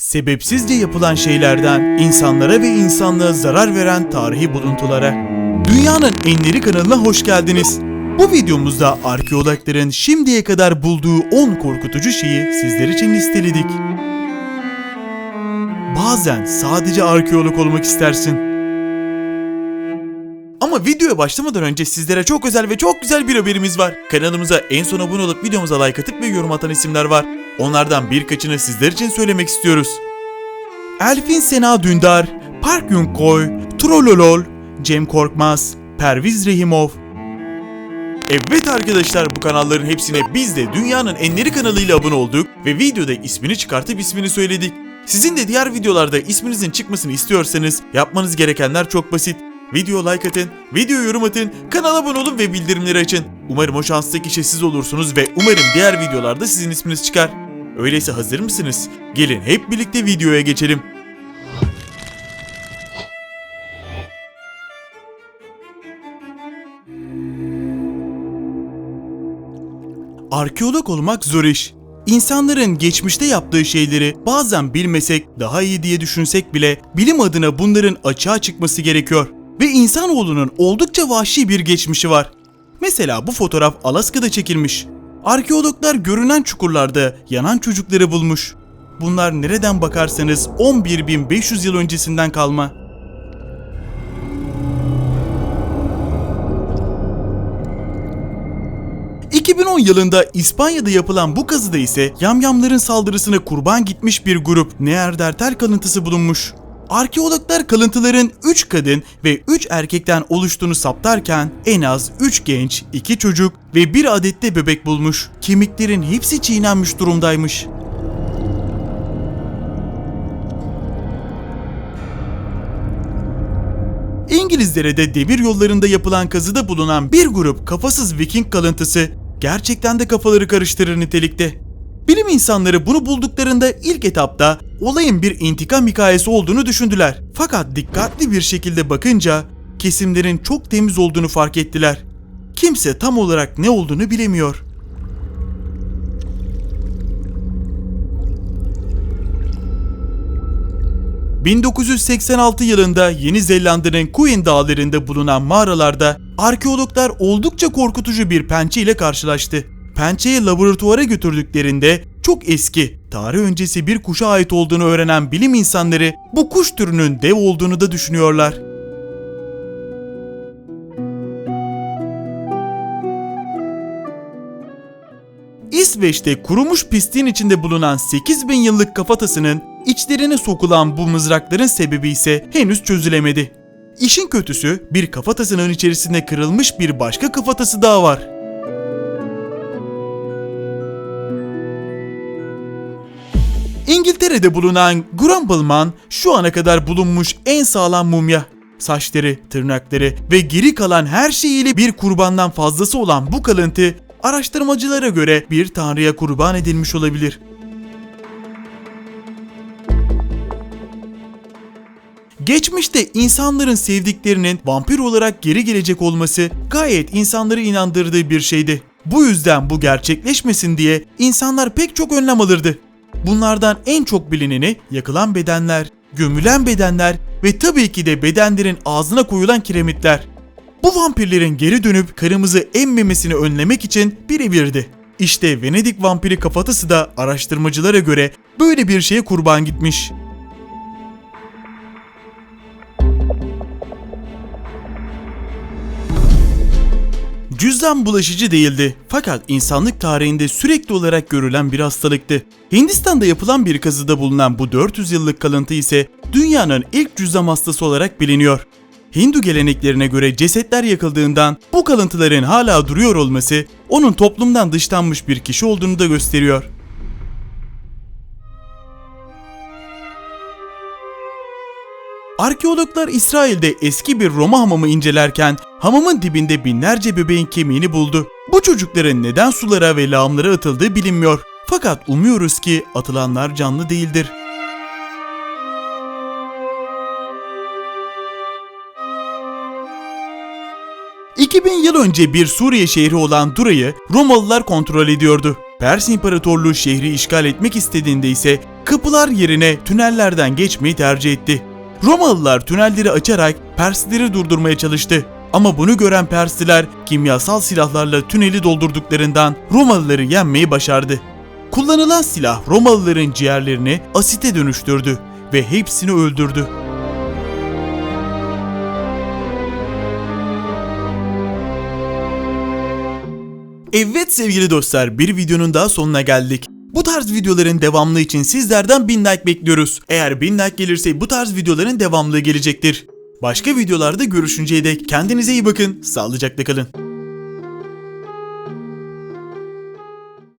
Sebepsizce yapılan şeylerden insanlara ve insanlığa zarar veren tarihi buluntulara. Dünyanın Enleri kanalına hoş geldiniz. Bu videomuzda arkeologların şimdiye kadar bulduğu 10 korkutucu şeyi sizler için listeledik. Bazen sadece arkeolog olmak istersin. Ama videoya başlamadan önce sizlere çok özel ve çok güzel bir haberimiz var. Kanalımıza en son abone olup videomuza like atıp ve yorum atan isimler var. Onlardan birkaçını sizler için söylemek istiyoruz. Elfin Sena Dündar, Park Yung Koy, Trololol, Cem Korkmaz, Perviz Rehimov. Evet arkadaşlar bu kanalların hepsine biz de dünyanın enleri kanalıyla abone olduk ve videoda ismini çıkartıp ismini söyledik. Sizin de diğer videolarda isminizin çıkmasını istiyorsanız yapmanız gerekenler çok basit. Video like atın, video yorum atın, kanala abone olun ve bildirimleri açın. Umarım o şanslı kişi siz olursunuz ve umarım diğer videolarda sizin isminiz çıkar. Öyleyse hazır mısınız? Gelin hep birlikte videoya geçelim. Arkeolog olmak zor iş. İnsanların geçmişte yaptığı şeyleri bazen bilmesek, daha iyi diye düşünsek bile bilim adına bunların açığa çıkması gerekiyor. Ve insanoğlunun oldukça vahşi bir geçmişi var. Mesela bu fotoğraf Alaska'da çekilmiş. Arkeologlar görünen çukurlarda yanan çocukları bulmuş. Bunlar nereden bakarsanız 11.500 yıl öncesinden kalma. ...2010 yılında İspanya'da yapılan bu kazıda ise yamyamların saldırısına kurban gitmiş bir grup Neandertal kalıntısı bulunmuş. Arkeologlar kalıntıların 3 kadın ve 3 erkekten oluştuğunu saptarken en az 3 genç, 2 çocuk ve 1 adet de bebek bulmuş. Kemiklerin hepsi çiğnenmiş durumdaymış. İngilizlere de demir yollarında yapılan kazıda bulunan bir grup kafasız Viking kalıntısı gerçekten de kafaları karıştırır nitelikte. Bilim insanları bunu bulduklarında ilk etapta olayın bir intikam hikayesi olduğunu düşündüler. Fakat dikkatli bir şekilde bakınca kesimlerin çok temiz olduğunu fark ettiler. Kimse tam olarak ne olduğunu bilemiyor. ...1986 yılında Yeni Zelanda'nın Queen Dağları'nda bulunan mağaralarda arkeologlar oldukça korkutucu bir pençe ile karşılaştı. Pençeyi laboratuvara götürdüklerinde çok eski, tarih öncesi bir kuşa ait olduğunu öğrenen bilim insanları bu kuş türünün dev olduğunu da düşünüyorlar. İsveç'te kurumuş pistin içinde bulunan 8000 yıllık kafatasının içlerine sokulan bu mızrakların sebebi ise henüz çözülemedi. İşin kötüsü bir kafatasının içerisinde kırılmış bir başka kafatası daha var. İngiltere'de bulunan Grumbleman şu ana kadar bulunmuş en sağlam mumya. Saçları, tırnakları ve geri kalan her şeyiyle bir kurbandan fazlası olan bu kalıntı araştırmacılara göre bir tanrıya kurban edilmiş olabilir. Geçmişte insanların sevdiklerinin vampir olarak geri gelecek olması gayet insanları inandırdığı bir şeydi. Bu yüzden bu gerçekleşmesin diye insanlar pek çok önlem alırdı. Bunlardan en çok bilineni yakılan bedenler, gömülen bedenler ve tabii ki de bedenlerin ağzına koyulan kiremitler. Bu vampirlerin geri dönüp karımızı emmemesini önlemek için birebirdi. İşte Venedik vampiri kafatası da araştırmacılara göre böyle bir şeye kurban gitmiş. Cüzdan bulaşıcı değildi fakat insanlık tarihinde sürekli olarak görülen bir hastalıktı. Hindistan'da yapılan bir kazıda bulunan bu 400 yıllık kalıntı ise dünyanın ilk cüzdan hastası olarak biliniyor. Hindu geleneklerine göre cesetler yakıldığından bu kalıntıların hala duruyor olması onun toplumdan dışlanmış bir kişi olduğunu da gösteriyor. Arkeologlar İsrail'de eski bir Roma hamamı incelerken hamamın dibinde binlerce bebeğin kemiğini buldu. Bu çocukların neden sulara ve lağımlara atıldığı bilinmiyor. Fakat umuyoruz ki atılanlar canlı değildir. ...2000 yıl önce bir Suriye şehri olan Dura'yı Romalılar kontrol ediyordu. Pers İmparatorluğu şehri işgal etmek istediğinde ise kapılar yerine tünellerden geçmeyi tercih etti. Romalılar tünelleri açarak Persleri durdurmaya çalıştı. Ama bunu gören Persliler kimyasal silahlarla tüneli doldurduklarından Romalıları yenmeyi başardı. Kullanılan silah Romalıların ciğerlerini asite dönüştürdü ve hepsini öldürdü. Evet sevgili dostlar bir videonun daha sonuna geldik. Bu tarz videoların devamlı için sizlerden 1000 like bekliyoruz. Eğer 1000 like gelirse bu tarz videoların devamlı gelecektir. Başka videolarda görüşünceye dek kendinize iyi bakın, sağlıcakla kalın.